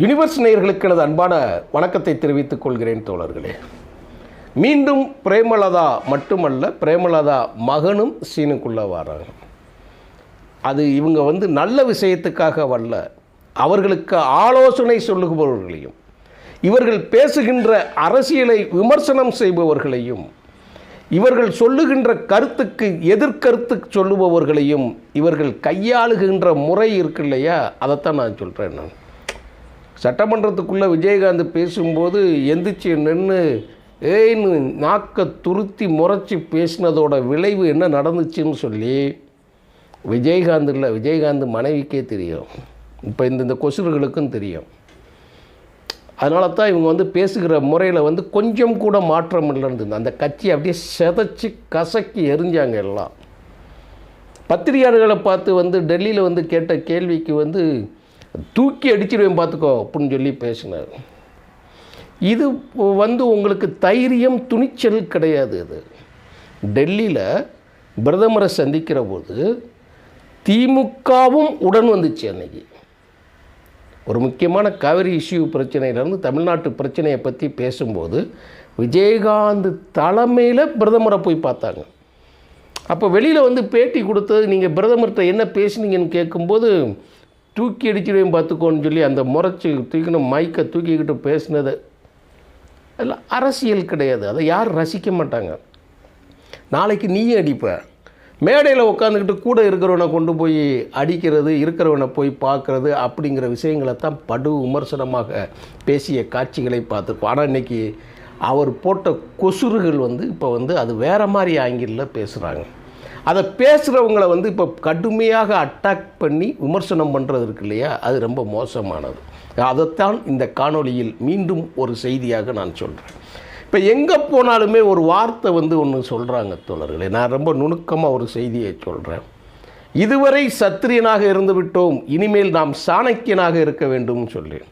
Universe நேயர்களுக்கு எனது அன்பான வணக்கத்தை தெரிவித்துக் கொள்கிறேன் தோழர்களே. மீண்டும் பிரேமலதா மட்டுமல்ல பிரேமலதா மகனும் சீனுக்குள்ளே வராங்க. அது இவங்க வந்து நல்ல விஷயத்துக்காக வரல அவர்களுக்கு ஆலோசனை சொல்லுபவர்களையும் இவர்கள் பேசுகின்ற அரசியலை விமர்சனம் செய்பவர்களையும் இவர்கள் சொல்லுகின்ற கருத்துக்கு எதிர்கருத்து சொல்லுபவர்களையும் இவர்கள் கையாளுகின்ற முறை இருக்கு இல்லையா? அதைத்தான் நான் சொல்கிறேன் நான். சட்டமன்றத்துக்குள்ளே விஜயகாந்த் பேசும்போது எந்திரிச்சு நின்று ஏன்னு நாக்க துருத்தி முறைச்சி பேசினதோட விளைவு என்ன நடந்துச்சுன்னு சொல்லி விஜயகாந்த் இல்லை விஜயகாந்த் மனைவிக்கே தெரியும். இப்போ இந்த இந்த கொசுர்களுக்கும் தெரியும். அதனால தான் இவங்க வந்து பேசுகிற முறையில் வந்து கொஞ்சம் கூட மாற்றம் இல்லைன்னு அந்த கட்சி அப்படியே செதைச்சி கசக்கி எரிஞ்சாங்க எல்லாம். பத்திரிகையாளர்களை பார்த்து வந்து டெல்லியில் வந்து கேட்ட கேள்விக்கு வந்து தூக்கி அடிச்சிடுவேன் பார்த்துக்கோ அப்படின்னு சொல்லி பேசினார். இது வந்து உங்களுக்கு தைரியம் துணிச்சல் கிடையாது அது. டெல்லியில் பிரதமரை சந்திக்கிற போது திமுகவும் உடன் வந்துச்சு அன்னைக்கு. ஒரு முக்கியமான காவிரி இஷ்யூ பிரச்சனையிலேருந்து தமிழ்நாட்டு பிரச்சனையை பற்றி பேசும்போது விஜயகாந்த் தலைமையில் பிரதமரை போய் பார்த்தாங்க. அப்போ வெளியில் வந்து பேட்டி கொடுத்தது நீங்கள் பிரதமர்கிட்ட என்ன பேசுனீங்கன்னு கேட்கும்போது தூக்கி அடிச்சிடுவேன் பார்த்துக்கோன்னு சொல்லி அந்த முறைச்சி தூக்கின மைக்கை தூக்கிக்கிட்டு பேசினது. எல்லாம் அரசியல் கிடையாது. அதை யாரும் ரசிக்க மாட்டாங்க. நாளைக்கு நீயும் அடிப்ப. மேடையில் உட்காந்துக்கிட்டு கூட இருக்கிறவனை கொண்டு போய் அடிக்கிறது இருக்கிறவனை போய் பார்க்குறது அப்படிங்கிற விஷயங்களை தான் படு விமர்சனமாக பேசிய காட்சிகளை பார்த்துருப்போம் ஆனால் இன்றைக்கி அவர் போட்ட கொசுறுகள் வந்து இப்போ வந்து அது வேறு மாதிரி ஆங்கிளில் பேசுகிறாங்க அதை பேசுகிறவங்களை வந்து இப்போ கடுமையாக அட்டாக் பண்ணி விமர்சனம் பண்ணுறது இருக்கு இல்லையா? அது ரொம்ப மோசமானது. அதைத்தான் இந்த காணொளியில் மீண்டும் ஒரு செய்தியாக நான் சொல்கிறேன் இப்போ எங்கே போனாலுமே ஒரு வார்த்தை வந்து ஒன்று சொல்கிறாங்க தோழர்களே. நான் ரொம்ப நுணுக்கமாக ஒரு செய்தியை சொல்கிறேன் இதுவரை சத்திரியனாக இருந்து விட்டோம். இனிமேல் நாம் சாணக்கியனாக இருக்க வேண்டும்னு சொல்கிறேன்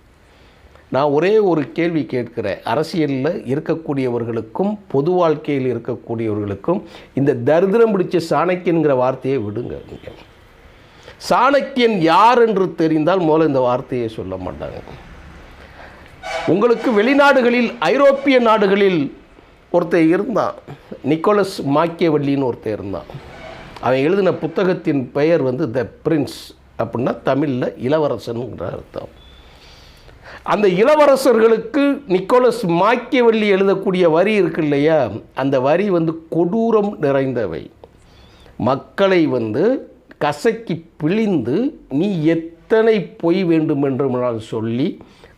நான் ஒரே ஒரு கேள்வி கேட்கிறேன். அரசியலில் இருக்கக்கூடியவர்களுக்கும் பொது வாழ்க்கையில் இருக்கக்கூடியவர்களுக்கும் இந்த தரித்திரம் பிடிச்ச சாணக்கியன்கிற வார்த்தையை விடுங்க நீங்கள் சாணக்கியன் யார் என்று தெரிந்தால் முதல்ல இந்த வார்த்தையை சொல்ல மாட்டாங்க. உங்களுக்கு வெளிநாடுகளில் ஐரோப்பிய நாடுகளில் ஒருத்தர் இருந்தான். நிக்கோலஸ் மாக்கியவல்லின்னு ஒருத்தர் இருந்தான். அவன் எழுதின புத்தகத்தின் பெயர் வந்து த பிரின்ஸ். அப்படின்னா தமிழில் இளவரசனுங்கிற அர்த்தம். அந்த இளவரசர்களுக்கு நிக்கோலஸ் மாக்கியவல்லி எழுதக்கூடிய வரி இருக்கு இல்லையா? அந்த வரி வந்து கொடூரம் நிறைந்தவை. மக்களை வந்து கசக்கி பிழிந்து நீ எத்தனை பொய் வேண்டுமென்றுமானால் சொல்லி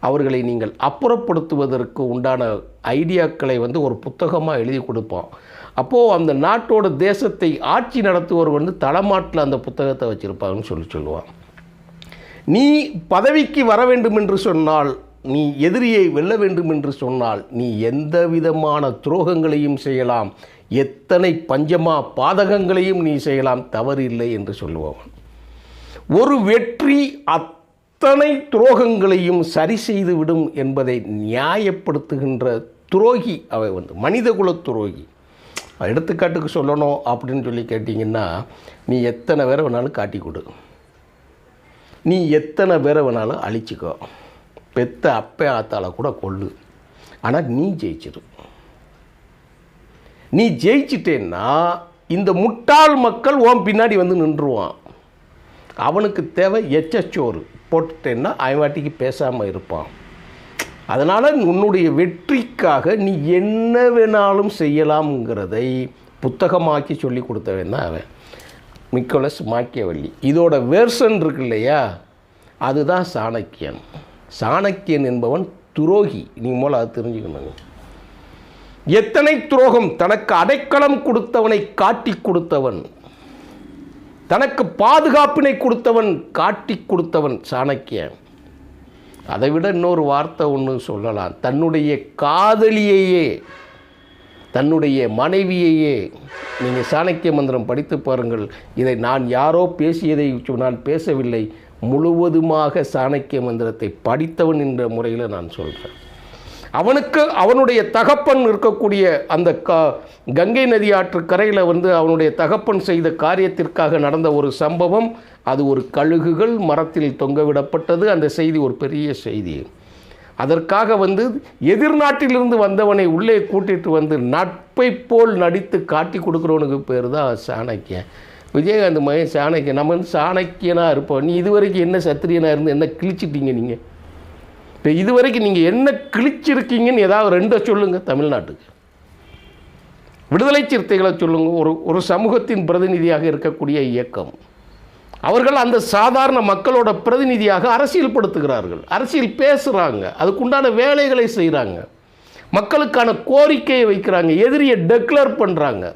அவர்களை நீங்கள் அப்புறப்படுத்துவதற்கு உண்டான ஐடியாக்களை வந்து ஒரு புத்தகமாக எழுதி கொடுப்போம் அப்போது அந்த நாட்டோட தேசத்தை ஆட்சி நடத்துவர் வந்து தளமாட்டில் அந்த புத்தகத்தை வச்சுருப்பாங்கன்னு சொல்லி சொல்லுவான். நீ பதவிக்கு வர வேண்டும் என்று சொன்னால் நீ எதிரியை வெல்ல வேண்டும் என்று சொன்னால் நீ எந்த விதமான துரோகங்களையும் செய்யலாம். எத்தனை பஞ்சமா பாதகங்களையும் நீ செய்யலாம். தவறு இல்லை என்று சொல்லுவான் ஒரு வெற்றி அத்தனை துரோகங்களையும் சரி செய்துவிடும் என்பதை நியாயப்படுத்துகின்ற துரோகி அவை வந்து மனிதகுல துரோகி. எடுத்துக்காட்டுக்கு சொல்லணும் அப்படின்னு சொல்லி கேட்டிங்கன்னா நீ எத்தனை பேரை வேணாலும் காட்டி கொடு. நீ எத்தனை பேரை வேணாலும் அழிச்சிக்கோ. பெத்த அப்பே ஆத்தால கூட கொள்ளு ஆனால் நீ ஜெயிச்சிரு. நீ ஜெயிச்சிட்டேன்னா இந்த முட்டாள் மக்கள் உன் பின்னாடி வந்து நின்றுவான். அவனுக்கு தேவை எச்சச்சோறு போட்டுட்டேன்னா அவன் வாட்டிக்கு பேசாமல் இருப்பான். அதனால் உன்னுடைய வெற்றிக்காக நீ என்ன வேணாலும் செய்யலாம்ங்கிறதை புத்தகமாக்கி சொல்லி கொடுத்தவன் தான் அவன். Nicholas Machiavelli. இதோட வேர்சன் இருக்கு இல்லையா? அதுதான் சாணக்கியன். சாணக்கியன் என்பவன் துரோகி. நீங்கள் மூலம் அது தெரிஞ்சுக்கணுங்க எத்தனை துரோகம்? தனக்கு அடைக்கலம் கொடுத்தவனை காட்டி கொடுத்தவன். தனக்கு பாதுகாப்பினை கொடுத்தவன் காட்டி கொடுத்தவன் சாணக்கியன். அதை விட இன்னொரு வார்த்தை ஒன்று சொல்லலாம். தன்னுடைய காதலியையே தன்னுடைய மனைவியையே நீங்கள் சாணக்கிய மந்திரம் படித்து பாருங்கள். இதை நான் யாரோ பேசியதை நான் பேசவில்லை. முழுவதுமாக சாணக்கிய மந்திரத்தை படித்தவன் என்ற முறையில் நான் சொல்கிறேன் அவனுக்கு அவனுடைய தகப்பன் இருக்கக்கூடிய அந்த க கங்கை நதி ஆற்று கரையில் வந்து அவனுடைய தகப்பன் செய்த காரியத்திற்காக நடந்த ஒரு சம்பவம் அது ஒரு கழுகுகள் மரத்தில் தொங்கவிடப்பட்டது அந்த செய்தி ஒரு பெரிய செய்தி. அதற்காக வந்து எதிர்நாட்டிலிருந்து வந்தவனை உள்ளே கூட்டிட்டு வந்து நட்பை போல் நடித்து காட்டி கொடுக்குறவனுக்கு பேர் தான் சாணக்கியன். விஜயகாந்த் மகன் சாணக்கியன். நம்ம வந்து சாணக்கியனாக இருப்போம். நீ இதுவரைக்கும் என்ன சத்திரியனாக இருந்து என்ன கிழிச்சிட்டீங்க நீங்கள் இப்போ இதுவரைக்கும் நீங்கள் என்ன கிழிச்சிருக்கீங்கன்னு ஏதாவது ரெண்டை சொல்லுங்கள் தமிழ்நாட்டுக்கு. விடுதலை சிறுத்தைகளை சொல்லுங்கள் ஒரு ஒரு சமூகத்தின் பிரதிநிதியாக இருக்கக்கூடிய இயக்கம். அவர்கள் அந்த சாதாரண மக்களோட பிரதிநிதியாக அரசியல்படுத்துகிறார்கள். அரசியல் பேசுகிறாங்க அதுக்குண்டான வேலைகளை செய்கிறாங்க மக்களுக்கான கோரிக்கையை வைக்கிறாங்க. எதிரியை டெக்ளேர் பண்ணுறாங்க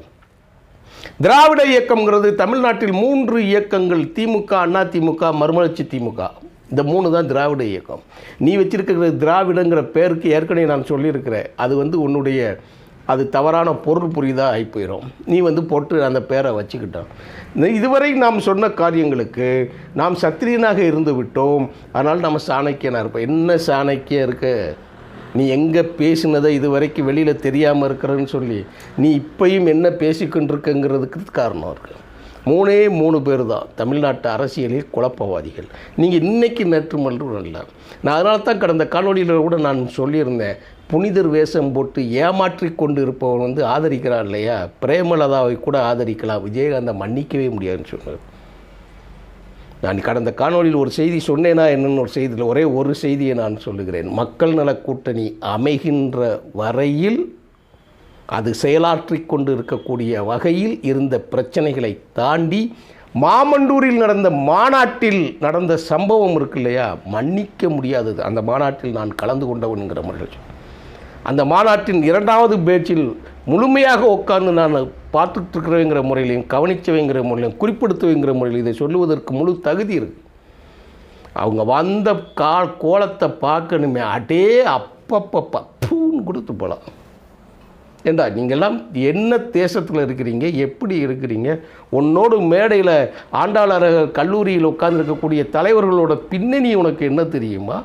திராவிட இயக்கம்ங்கிறது தமிழ்நாட்டில் மூன்று இயக்கங்கள் திமுக அண்ணா திமுக மறுமலர்ச்சி திமுக. இந்த மூணு தான் திராவிட இயக்கம். நீ வச்சிருக்கிற திராவிடங்கிற பேருக்கு ஏற்கனவே நான் சொல்லியிருக்கிறேன். அது வந்து உன்னுடைய அது தவறான பொருள் புரிதாக ஆகி போயிடும் நீ வந்து போட்டு அந்த பேரை வச்சுக்கிட்டோம் இதுவரை நாம் சொன்ன காரியங்களுக்கு நாம் சத்திரியனாக இருந்து விட்டோம். அதனால் நம்ம சாணக்கியனாக இருப்போம். என்ன சாணக்கியம் இருக்கு? நீ எங்கே பேசினதை இது வரைக்கும் வெளியில் தெரியாமல் இருக்கிறன்னு சொல்லி நீ இப்பையும் என்ன பேசிக்கொண்டிருக்கங்கிறதுக்கு காரணம் இருக்குது மூணே மூணு பேர் தான் தமிழ்நாட்டு அரசியலில் குழப்பவாதிகள். நீங்கள் இன்னைக்கு நேற்று மட்டும் இல்லை. நான் அதனால தான் கடந்த காணொலியில் கூட நான் சொல்லியிருந்தேன். புனிதர் வேஷம் போட்டு ஏமாற்றி கொண்டு இருப்பவன் வந்து ஆதரிக்கிறான் இல்லையா? பிரேமலதாவை கூட ஆதரிக்கலாம். விஜயகாந்தை மன்னிக்கவே முடியாதுன்னு சொன்னார். நான் கடந்த காணொளியில் ஒரு செய்தி சொன்னேனா என்னன்னு ஒரு செய்தியில் ஒரே ஒரு செய்தியை நான் சொல்லுகிறேன். மக்கள் நல கூட்டணி அமைகின்ற வரையில் அது செயலாற்றி கொண்டு இருக்கக்கூடிய வகையில் இருந்த பிரச்சனைகளை தாண்டி மாமண்டூரில் நடந்த மாநாட்டில் நடந்த சம்பவம் இருக்கு இல்லையா? மன்னிக்க முடியாதது. அந்த மாநாட்டில் நான் கலந்து கொண்டவன்கிற மகிழ்ச்சி அந்த மாநாட்டின் இரண்டாவது பேச்சில் முழுமையாக உட்கார்ந்து நான் பார்த்துட்ருக்கிறேங்கிற முறையிலையும் கவனிச்சவைங்கிற முறையிலையும் குறிப்பிடுத்துவைங்கிற முறையில் இதை சொல்லுவதற்கு முழு தகுதி இருக்கு. அவங்க வந்த கா கோலத்தை பார்க்கணுமே அடே அப்பப்பப்ப பூன்னு கொடுத்து போகலாம் ஏண்டா நீங்கள்லாம் என்ன தேசத்தில் இருக்கிறீங்க? எப்படி இருக்கிறீங்க? உன்னோடு மேடையில் ஆண்டாளர் கல்லூரியில் உட்காந்துருக்கக்கூடிய தலைவர்களோட பின்னணி உனக்கு என்ன தெரியுமா?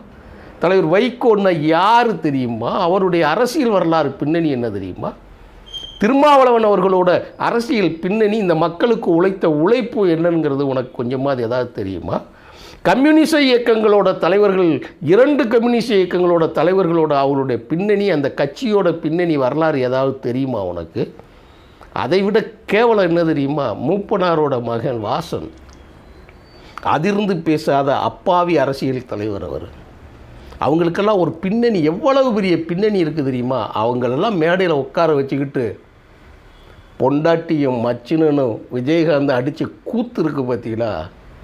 தலைவர் வைகோன்னா யார் தெரியுமா? அவருடைய அரசியல் வரலாறு பின்னணி என்ன தெரியுமா? திருமாவளவன் அவர்களோட அரசியல் பின்னணி இந்த மக்களுக்கு உழைத்த உழைப்பு என்னங்கிறது உனக்கு கொஞ்சமாவது ஏதாவது தெரியுமா? கம்யூனிச இயக்கங்களோட தலைவர்கள் இரண்டு கம்யூனிச இயக்கங்களோட தலைவர்களோட அவருடைய பின்னணி அந்த கட்சியோட பின்னணி வரலாறு ஏதாவது தெரியுமா உனக்கு? அதை விட கேவலம் என்ன தெரியுமா? மூப்பனாரோட மகன் வாசன். அதிர்ந்து பேசாத அப்பாவி அரசியல் தலைவர் அவர். அவங்களுக்கெல்லாம் ஒரு பின்னணி எவ்வளவு பெரிய பின்னணி இருக்குது தெரியுமா? அவங்களெல்லாம் மேடையில் உட்கார வச்சுக்கிட்டு பொண்டாட்டியும் மச்சினனும் விஜயகாந்த் அடித்து கூத்து இருக்கு பார்த்தீங்களா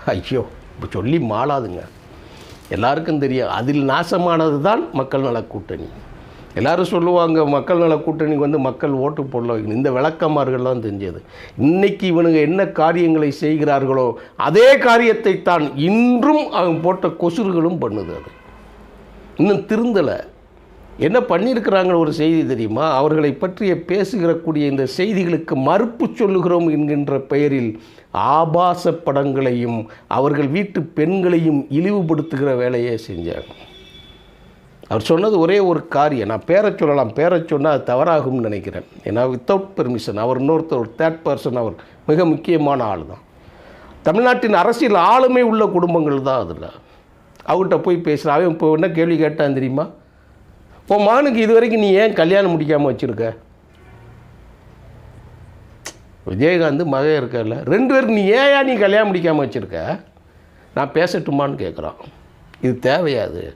ஐயோ. சொல்லி மாளாதுங்க. எல்லாருக்கும் தெரியும். அதில் நாசமானது தான் மக்கள் நல கூட்டணி. சொல்லுவாங்க மக்கள் நல கூட்டணிக்கு வந்து மக்கள் ஓட்டு போடல இந்த விளக்கமார்கள்லாம் தெரிஞ்சது. இன்றைக்கி இவனுங்க என்ன காரியங்களை செய்கிறார்களோ அதே காரியத்தை தான் இன்றும் அவன் போட்ட கொசுறுகளும் பண்ணுது அது. இன்னும் திருந்தலை. என்ன பண்ணியிருக்கிறாங்க ஒரு செய்தி தெரியுமா? அவர்களை பற்றிய பேசுகிறக்கூடிய இந்த செய்திகளுக்கு மறுப்பு சொல்லுகிறோம் என்கின்ற பெயரில் ஆபாச படங்களையும் அவர்கள் வீட்டு பெண்களையும் இழிவுபடுத்துகிற வேலையை செஞ்சாங்க அவர் சொன்னது ஒரே ஒரு காரியம். நான் பேரை சொல்லலாம். பேரை சொன்னால் அது தவறாகும்னு நினைக்கிறேன். ஏன்னா வித்தவுட் பெர்மிஷன் அவர் இன்னொருத்தர் தேர்ட் பர்சன் அவர் மிக முக்கியமான ஆள் தான். தமிழ்நாட்டின் அரசியல் ஆளுமை உள்ள குடும்பங்கள் தான் அதில். அவர்கிட்ட போய் பேசுகிறேன் அவன் இப்போ என்ன கேள்வி கேட்டான் தெரியுமா? உன் மகனுக்கு இது வரைக்கும் நீ ஏன் கல்யாணம் முடிக்காமல் வச்சுருக்க? விஜயகாந்த் மகன் இருக்கல ரெண்டு பேருக்கு நீ ஏயா நீ கல்யாணம் முடிக்காமல் வச்சுருக்க? நான் பேசட்டுமான்னு கேட்குறான் இது தேவையா அது?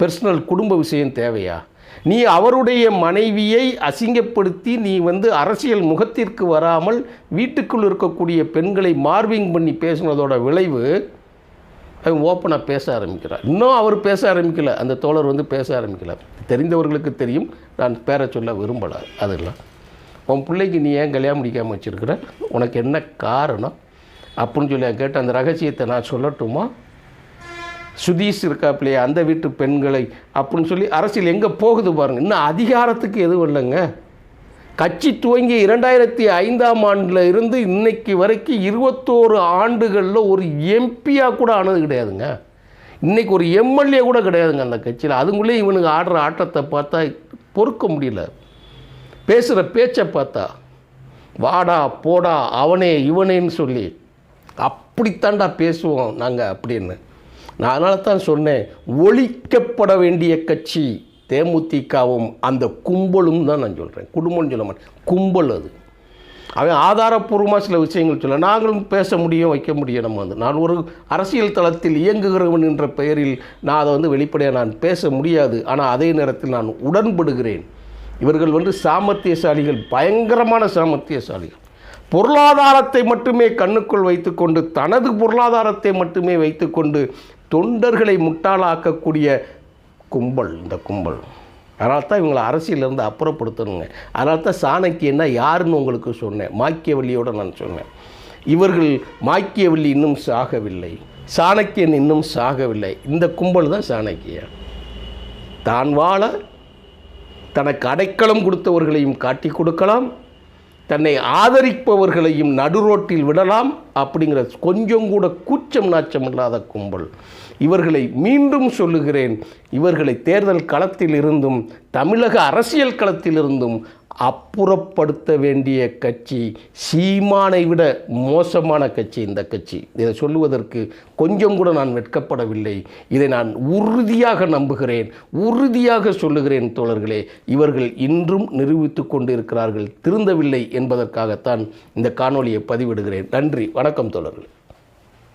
பர்சனல் குடும்ப விஷயம் தேவையா? நீ அவருடைய மனைவியை அசிங்கப்படுத்தி நீ வந்து அரசியல் முகத்திற்கு வராமல் வீட்டுக்குள் இருக்கக்கூடிய பெண்களை மார்விங் பண்ணி பேசுனதோட விளைவு அவங்க ஓப்பனாக பேச ஆரம்பிக்கிறார் இன்னும் அவர் பேச ஆரம்பிக்கல. அந்த தோழர் வந்து பேச ஆரம்பிக்கல. தெரிந்தவர்களுக்கு தெரியும். நான் பேரை சொல்ல விரும்பலை. அதெல்லாம். உன் பிள்ளைக்கு நீ ஏன் கல்யாணம் முடிக்காமல் வச்சுருக்கிற? உனக்கு என்ன காரணம்? அப்படின்னு சொல்லி கேட்டு அந்த ரகசியத்தை நான் சொல்லட்டுமா? சுதீஷ் இருக்காப்பிலையே அந்த வீட்டு பெண்களை அப்படின்னு சொல்லி அரசியல் எங்கே போகுது பாருங்கள் இன்னும் அதிகாரத்துக்கு எதுவும் இல்லைங்க. கட்சி துவங்கி இரண்டாயிரத்தி ஐந்தாம் ஆண்டில் இருந்து இன்னைக்கு வரைக்கும் இருபத்தோரு ஆண்டுகளில் ஒரு எம்பியாக கூட ஆனது கிடையாதுங்க. இன்றைக்கி ஒரு எம்எல்ஏ கூட கிடையாதுங்க அந்த கட்சியில். அதுங்களே இவனுங்க ஆடுற ஆட்டத்தை பார்த்தா பொறுக்க முடியல. பேசுகிற பேச்சை பார்த்தா வாடா போடா அவனே இவனேன்னு சொல்லி அப்படித்தாண்டா பேசுவோம் நாங்கள் அப்படின்னு. நான் அதனால தான் சொன்னேன் ஒழிக்கப்பட வேண்டிய கட்சி தேமுதிகவும் அந்த கும்பலும் தான் நான் சொல்கிறேன் குடும்பம்னு சொல்ல மாட்டேன். கும்பல் அது. அவன் ஆதாரப்பூர்வமாக சில விஷயங்கள் சொல்ல நாங்களும் பேச முடியும் வைக்க முடியும் நம்ம வந்து. நான் ஒரு அரசியல் தளத்தில் இயங்குகிறவன் என்ற பெயரில் நான் அதை வந்து வெளிப்படையாக நான் பேச முடியாது. ஆனால் அதே நேரத்தில் நான் உடன்படுகிறேன். இவர்கள் வந்து சாமர்த்தியசாலிகள் பயங்கரமான சாமர்த்தியசாலிகள். பொருளாதாரத்தை மட்டுமே கண்ணுக்குள் வைத்துக்கொண்டு தனது பொருளாதாரத்தை மட்டுமே வைத்துக்கொண்டு தொண்டர்களை முட்டாளாக்கக்கூடிய கும்பல் இந்த கும்பல். அதனால தான் இவங்களை அரசியலேருந்து அப்புறப்படுத்தணுங்க. அதனால தான் சாணக்கியன்னா யாருன்னு உங்களுக்கு சொன்னேன். மாக்கியவல்லியோட நான் சொன்னேன். இவர்கள் மாக்கியவல்லி இன்னும் சாகவில்லை. சாணக்கியன் இன்னும் சாகவில்லை. இந்த கும்பல் தான் சாணக்கியன் தான் வாழ தனக்கு அடைக்கலம் கொடுத்தவர்களையும் காட்டி கொடுக்கலாம். தன்னை ஆதரிப்பவர்களையும் நடுரோட்டில் விடலாம் அப்படிங்கிற கொஞ்சம் கூட கூச்சம் நாச்சம் இல்லாத கும்பல். இவர்களை மீண்டும் சொல்லுகிறேன். இவர்களை தேர்தல் களத்தில் இருந்தும் தமிழக அரசியல் களத்திலிருந்தும் அப்புறப்படுத்த வேண்டிய கட்சி சீமானை விட மோசமான கட்சி இந்த கட்சி. இதை சொல்லுவதற்கு கொஞ்சம் கூட நான் வெட்கப்படவில்லை. இதை நான் உறுதியாக நம்புகிறேன். உறுதியாக சொல்லுகிறேன் தோழர்களே இவர்கள் இன்றும் நிரூபித்து கொண்டு இருக்கிறார்கள் திருந்தவில்லை என்பதற்காகத்தான் இந்த காணொலியை பதிவிடுகிறேன். நன்றி வணக்கம் தோழர்களே.